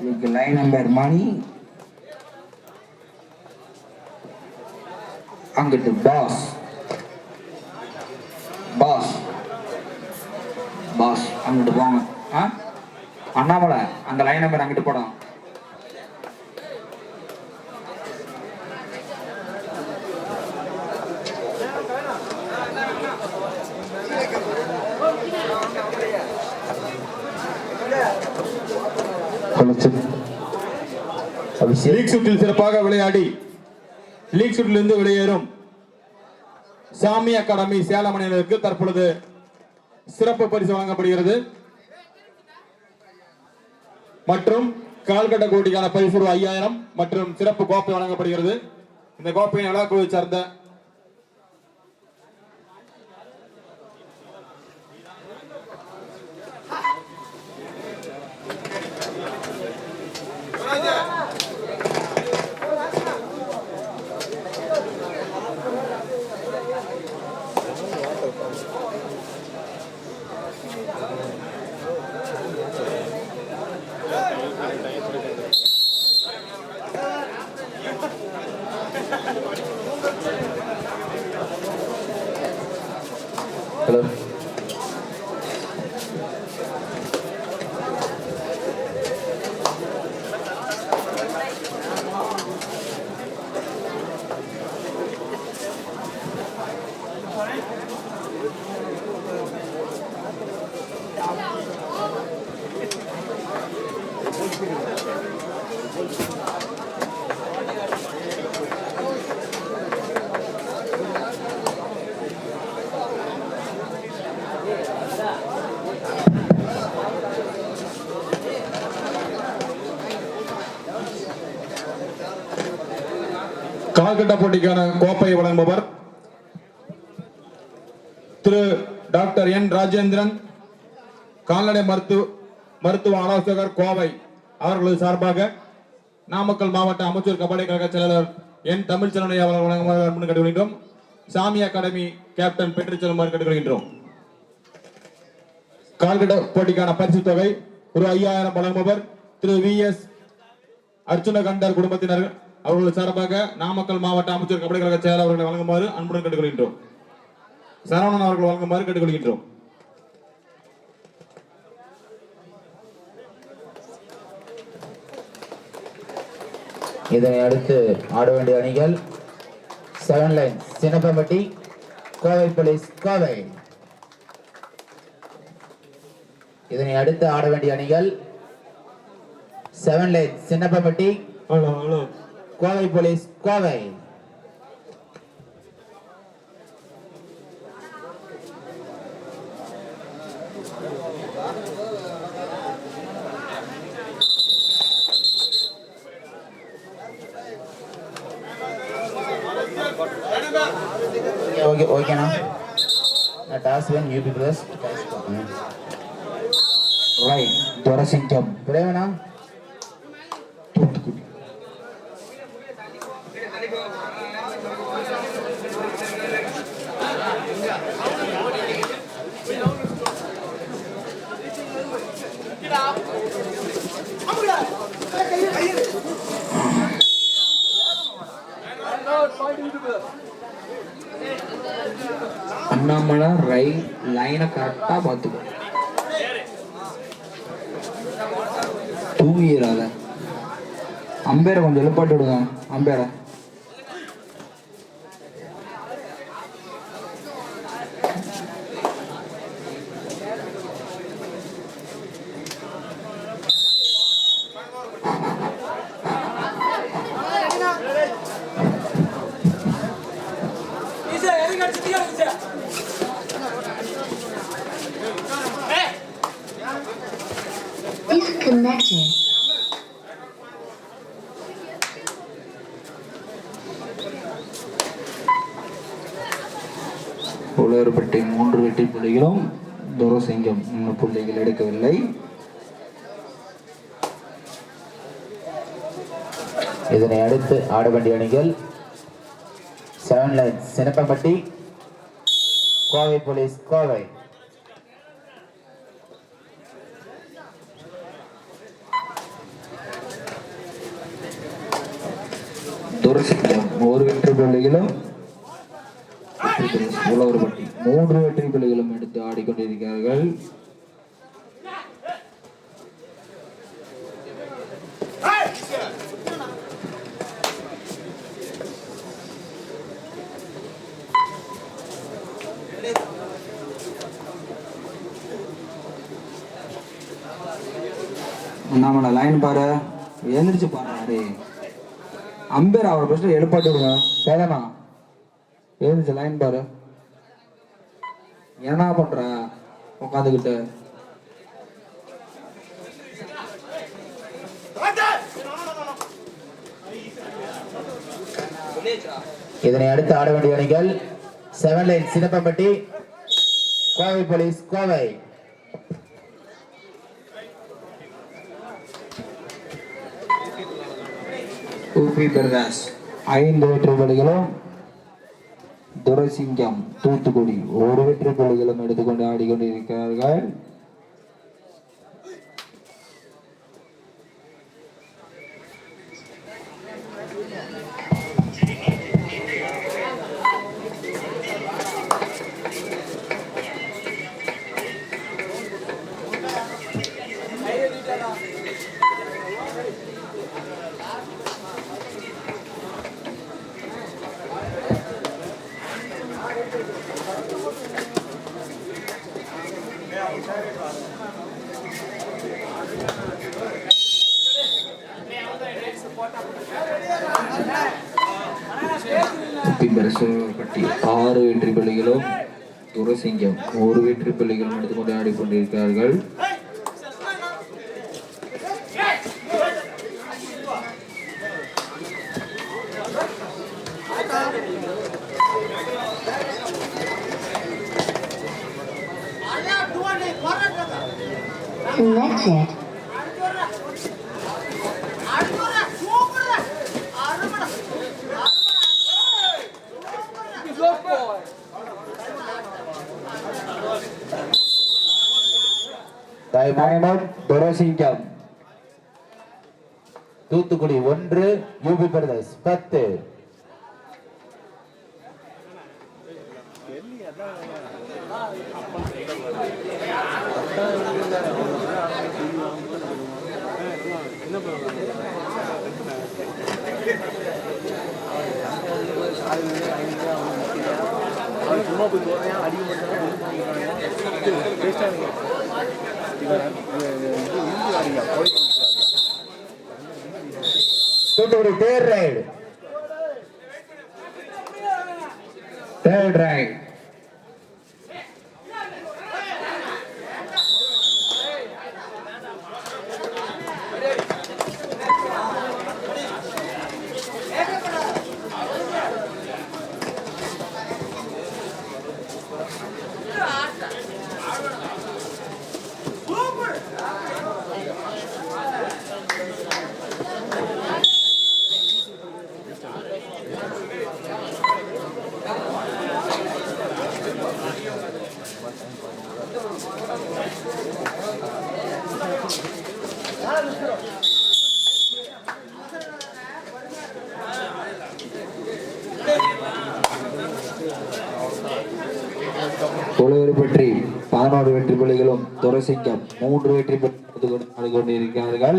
இதுக்கு line number மணி அங்கிட்டு pass pass pass அங்கிட்டு போங்க. ஆ? அண்ணாமலை அந்த லைன் நம்பர் அங்கிட்டு போடும் லீக் சுற்றில் சிறப்பாக விளையாடி லீக் சுற்றிலிருந்து வெளியேறும் சாமி அகாடமி சேலம் அணியினருக்கு தற்பொழுது சிறப்பு பரிசு வழங்கப்படுகிறது. மற்றும் கால்கட்ட கோட்டிக்கான பரிசு ரூபாய் ஐயாயிரம் மற்றும் சிறப்பு கோப்பை வழங்கப்படுகிறது. இந்த கோப்பையின் விழாக்குழுவை சார்ந்த ஹலோ கால்கட்ட போட்டிக்கான கோப்பை வழங்குபவர் திரு டாக்டர் என் ராஜேந்திரன் கால்நடை மருத்துவ மருத்துவ ஆலோசகர் கோவை அவர்களது சார்பாக நாமக்கல் மாவட்ட அமைச்சர் கபடி கழக செயலாளர் என் தமிழ்ச்செல்வனை அவர்கள் வழங்குமாறு கேட்டுக்கொள்கின்றோம். சாமி அகாடமி கேப்டன் பெற்று செல்லுமாறு கேட்டுக்கொள்கின்றோம். கால்கட்ட போட்டிக்கான பரிசு தொகை ஒரு ஐயாயிரம் வழங்குபவர் திரு வி எஸ் அர்ச்சுனகண்டர் குடும்பத்தினர் அவர்கள் சார்பாக நாமக்கல் மாவட்ட அமைச்சர் கபடி கழக செயலர் அவர்களை வழங்குமாறு அன்புடன் கேட்டுக்கொள்கின்றோம். சரவணன் அவர்கள் வழங்குமாறு கேட்டுக்கொள்கின்றோம். இதனை அடுத்து ஆட வேண்டிய அணிகள் seven line Chinnappampatti Kovai police Kovai. இதனை அடுத்து ஆட வேண்டிய அணிகள் seven line Chinnappampatti. Hello hello. Kovai police Kovai okay ஓகேண்ணா toss one UP plus right Durasingam விளையாடா Thoothukudi Annamalai right லைனை கரெக்டாக பார்த்துக்கோ தூங்கிடாத அம்பேரை கொஞ்சம் எழுப்பாட்டு விடுங்க. அம்பேரை. அருகிலும் துரசிங்கம் புள்ளிகள் எடுக்கவில்லை. இதனை அடுத்து ஆட அணிகள் seven line Chinnappampatti Kovai police Kovai. Durasingam ஒரு வெற்றி புள்ளிகளும் உழவர்பட்டி மூன்று வெற்றி புள்ளிகளும் எடுத்து ஆடிக்கொண்டிருக்கிறார்கள். நம்மள லைன் பாரு. எழுந்திரிச்சு பாரு அரே அம்பேர் அவரை ஃபஸ்ட்டு எழுப்பாட்டு விடுங்க. சேதனா எழுந்திரிச்சு லைன் பாரு? என்ன பண்ற? உட்காந்துக்கிட்டு இதனை அடுத்து ஆட வேண்டிய அணிகள் seven line Chinnappampatti Kovai police Kovai. UP Prakash ஐந்து வெற்றி புள்ளிகளும் துரைசிங்கம் தூத்துக்குடி. ஒரு வெற்றி புள்ளிகளும் எடுத்துக்கொண்டு ஆடிக்கொண்டிருக்கிறார்கள். பட்டி ஆறு வெற்றி புள்ளிகளும் துரசிங்கம் ஒரு வெற்றி புள்ளிகளும் எடுத்துக்கொண்டு ஆடிக்கொண்டிருக்கிறார்கள். டைம் துரசிங்கம். தூத்துக்குடி ஒன்று யூபி பிரதேஷ் பத்து. Thoothukudi third raid third raid தொழுவரி பற்றி பதினோரு வெற்றி புள்ளிகளும் துரசிங்கம் மூன்று வெற்றி பெற்று கொண்டிருக்கிறார்கள்.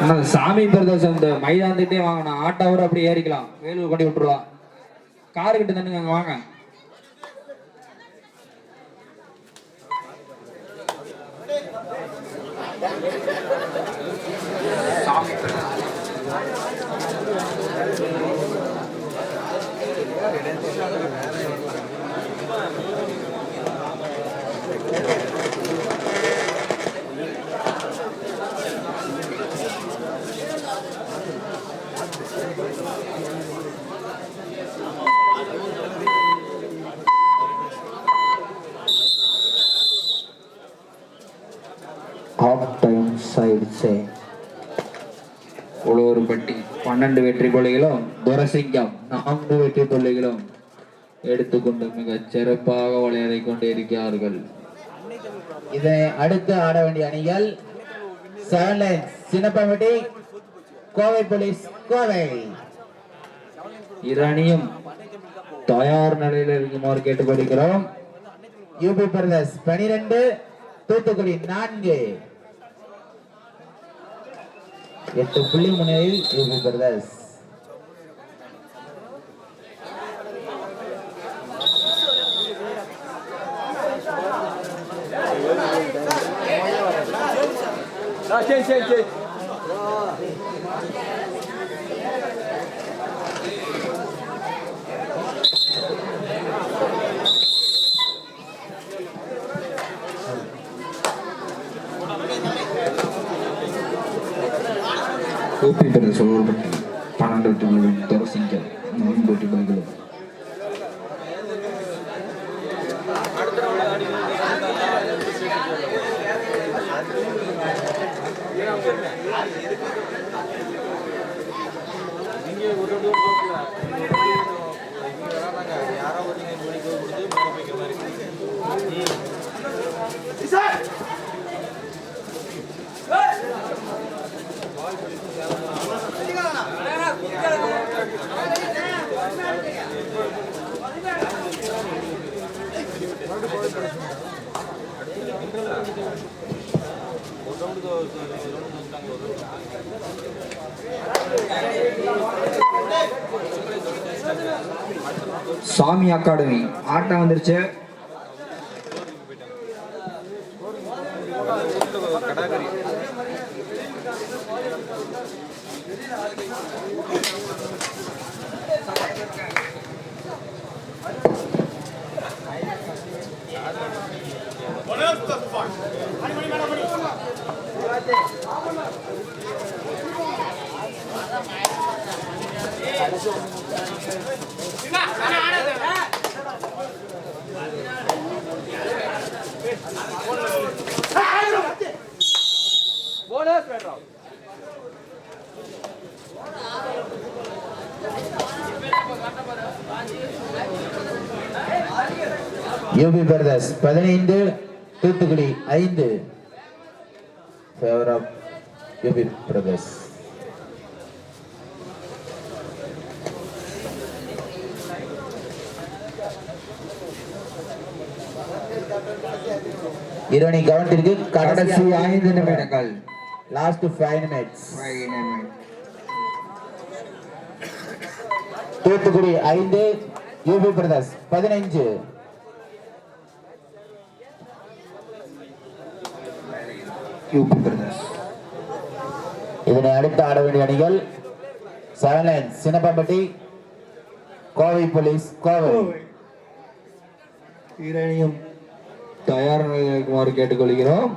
ஆனா சாமி பிரதேசம் இந்த மைதானத்துக்கிட்டே வாங்கண்ணா ஆட்டோவர் அப்படி ஏறிக்கலாம். வேலூர் கொண்டு விட்டுருவா. காரு கிட்ட தானுங்க அங்கே வாங்க ஆஃப் ஆயிடுச்சு சைடு உழவர்பட்டி பன்னெண்டு வெற்றி கொள்ளைகளும் துரசிங்கம் நான்கு வெற்றி கொள்ளைகளும் எடுத்துக்கொண்டு மிகச் சிறப்பாக விளையாடி கொண்டிருக்கிறார்கள். இதை அடுத்து ஆட வேண்டிய அணிகள் seven lines Chinnappampatti Kovai police Kovai. இரு அணியும் தயார் நிலையில் இருக்குமாறு கேட்டுக்கொள்கிறோம். யூபி பிரதேஷ் பனிரெண்டு தூத்துக்குடி நான்கு. எட்டு புள்ளி முன்னிலையில் யூபி பிரதர்ஸ் ஊப்பி பிரதேச பன்னெண்டு வெற்றி புள்ளிகளும் துரசிங்கம் நான்கு வெற்றி சாமி அகாடமி. ஆட்டம் வந்துருச்சு. யூபி பிரதர்ஸ் பதினைந்து தூத்துக்குடி ஐந்து. Favour of UP brothers. இருவனி கவுண்டிற்கு கடைசி ஐந்து நிமிடங்கள். Last five minutes. தூத்துக்குடி ஐந்து யூபி பிரதர்ஸ் பதினைஞ்சு இதனை அடுத்த ஆட அணிகள் seven line Chinnappampatti Kovai police Kovai. இரணியும் தயார் நிலைக்குமாறு கேட்டுக்கொள்கிறோம்.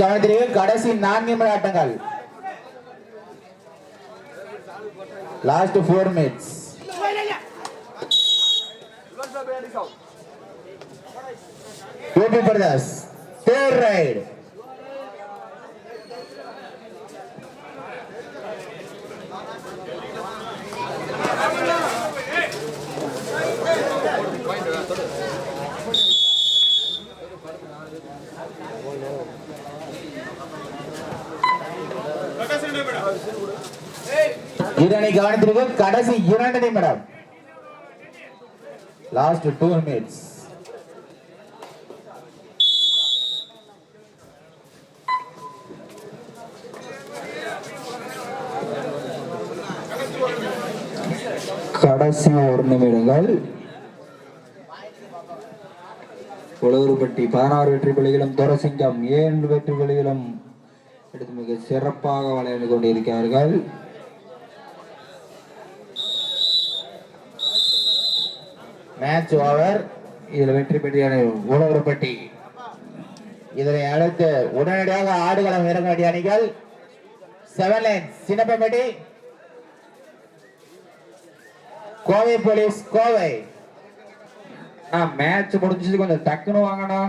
கவனத்திற்கு கடைசி நான்கு மணி ஆட்டங்கள். Last four minutes UP brothers third raid இதனை கவனித்திருக்க கடைசி இரண்டு நிமிடம். லாஸ்ட் டூ மினிட்ஸ் கடைசி ஒரு நிமிடங்கள். உழவர்பட்டி பதினாறு வெற்றி புள்ளிகளும் துரசிங்கம் ஏழு வெற்றி புள்ளிகளும் எடுத்து மிக சிறப்பாக விளையாண்டு கொண்டிருக்கிறார்கள். மேட்ச் ஓவர் இதில் வெற்றி பெற்றியான உழவர்பட்டி. இதனை அடுத்து உடனடியாக ஆடுகளம் இறங்க வேண்டிய அணிகள் seven line Chinnappampatti Kovai police Kovai. Match முடிஞ்சது கொஞ்சம் டக்குன்னு வாங்கண்ணா